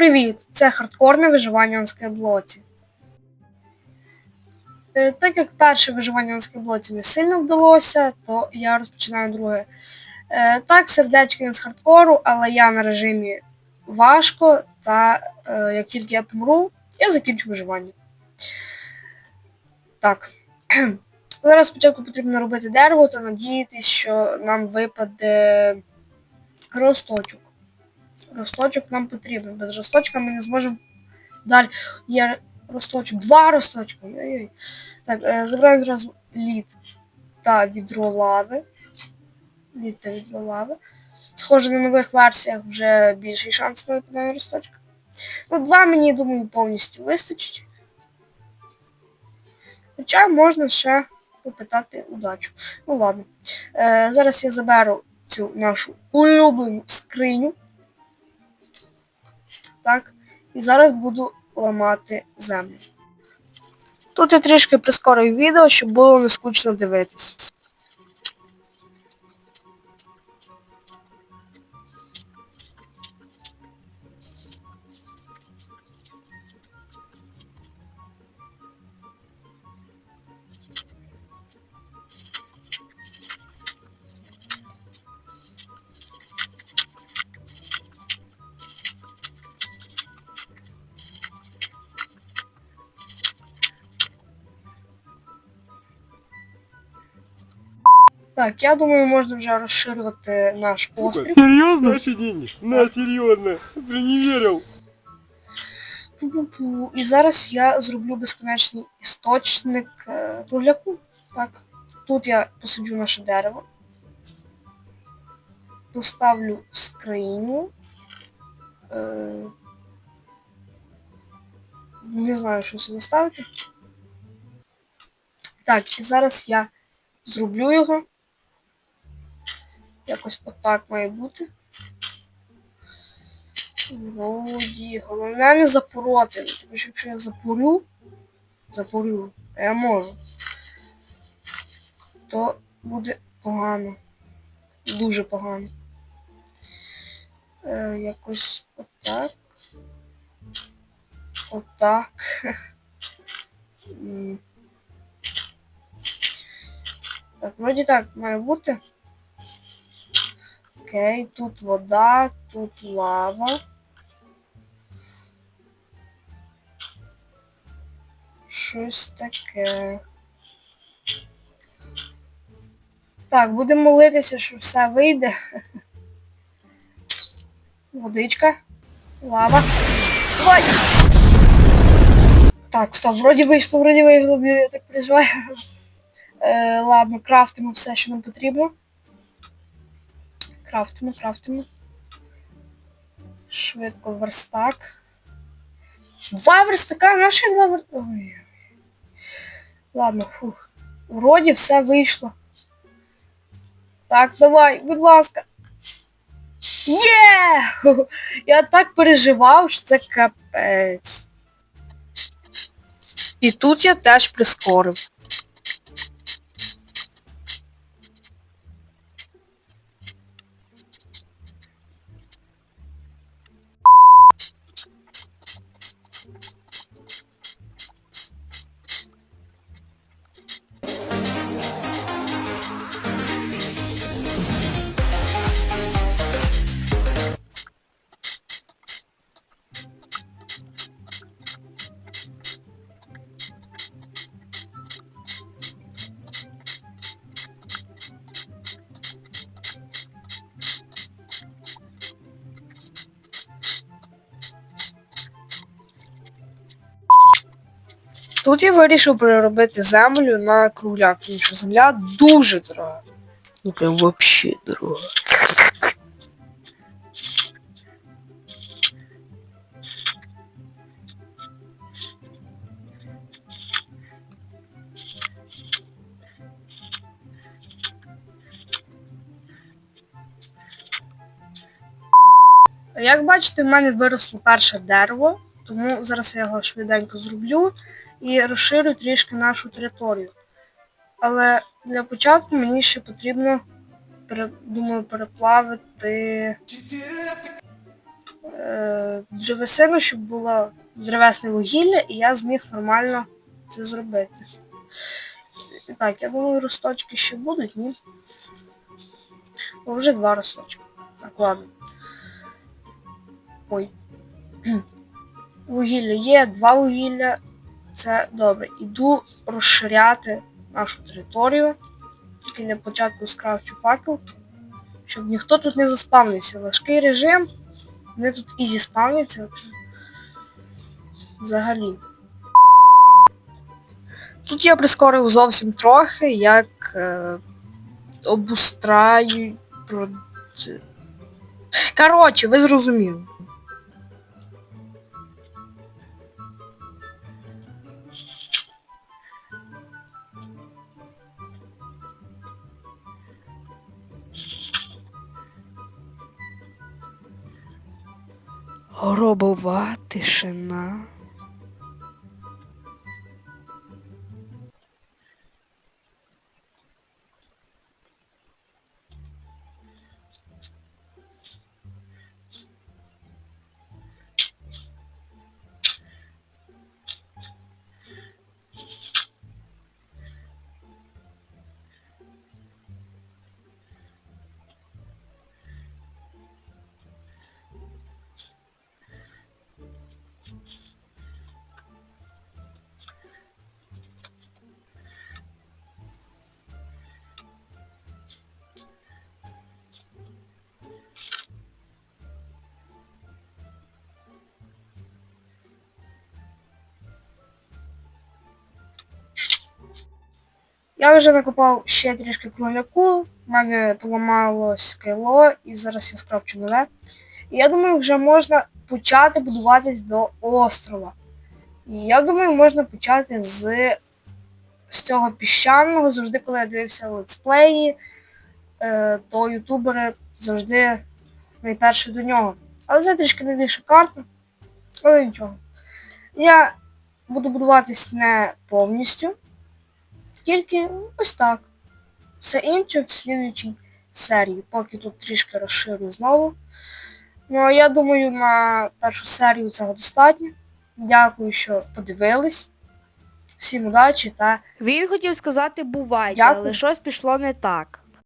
Привіт! Це хардкорне виживання на скайблоці. Е, Так як перше виживання на скайблоці не сильно вдалося, то я розпочинаю друге. Е, Так, сердечки з хардкору, але я на режимі важко, та е, як тільки я помру, я закінчу виживання. Так. Зараз спочатку потрібно робити дерево та надіятися, що нам випаде росточок. Росточок нам потрібен. Без росточка ми не зможемо далі. Є росточок. Два росточка. Ой-ой. Так, е, забираємо зразу лід та відро лави. Лід та відро лави. Схоже, на нових версіях вже більший шанс на випадання росточка. Ну, два мені, думаю, повністю вистачить. Хоча можна ще попитати удачу. Ну ладно. Е, зараз я заберу цю нашу улюблену скриню. Так. І зараз буду ламати землю. Тут я трішки прискорив відео, щоб було не скучно дивитись. Так, я думаю, можна вже розширювати наш острів. Серьезно? Наши деньги. На, серьезно. Ты не верил. Пу-пу-пу. І зараз я зроблю безконечний істочник е, кругляку. Так. Тут я посаджу наше дерево. Поставлю скриню. Е, не знаю, що сюди ставити. Так, і зараз я зроблю його. Якось отак має бути. Вроді, головне не запороти, тому що якщо я запорю, запорю, а я можу, то буде погано. Дуже погано. Е, якось отак. Отак. Так, вроді так має бути. Окей, тут вода, тут лава. Щось таке. Так, будемо молитися, що все вийде. Водичка. Лава. Давай! Так, стоп, вроді вийшло, вроді вийшло, я так переживаю. Е, ладно, крафтимо все, що нам потрібно. Крафтимо, крафтимо. Швидко верстак. Два верстака, наші два верстака. Ой. Ладно, фух. Вроді все вийшло. Так, давай, будь ласка. Є! Я так переживав, що це капець. І тут я теж прискорив. Тут я вирішив переробити землю на кругляк, тому що земля дуже дорога. Ну прям вообще дорога. Як бачите, в мене виросло перше дерево, тому зараз я його швиденько зроблю і розширю трішки нашу територію. Але для початку мені ще потрібно, думаю, переплавити е, древесину, щоб було древесне вугілля, і я зміг нормально це зробити. Так, я думаю, росточки ще будуть, ні? О, вже два росточки. Так, ладно. Ой. Вугілля є, два вугілля. Це добре. Іду розширяти нашу територію. Тільки для початку скрафчу факел, щоб ніхто тут не заспавнився. Важкий режим. Вони тут ізі спавняться. Взагалі. Тут я прискорив зовсім трохи, як е, обустраю. Коротше, ви зрозуміли. Гробова тишина. Я вже накопав ще трішки кругляку, в мене поламалось кайло, і зараз я скрафчу нове. І я думаю, вже можна почати будуватись до острова. І я думаю, можна почати з, з цього піщаного. Завжди, коли я дивився летсплеї, е, то ютубери завжди найперше до нього. Але це трішки новіша карта. Але нічого. Я буду будуватись не повністю. Тільки ось так. Все інше в слідуючій серії. Поки тут трішки розширю знову. Ну, а я думаю, на першу серію цього достатньо. Дякую, що подивились. Всім удачі та Він хотів сказати бувайте, Дякую. але щось пішло не так.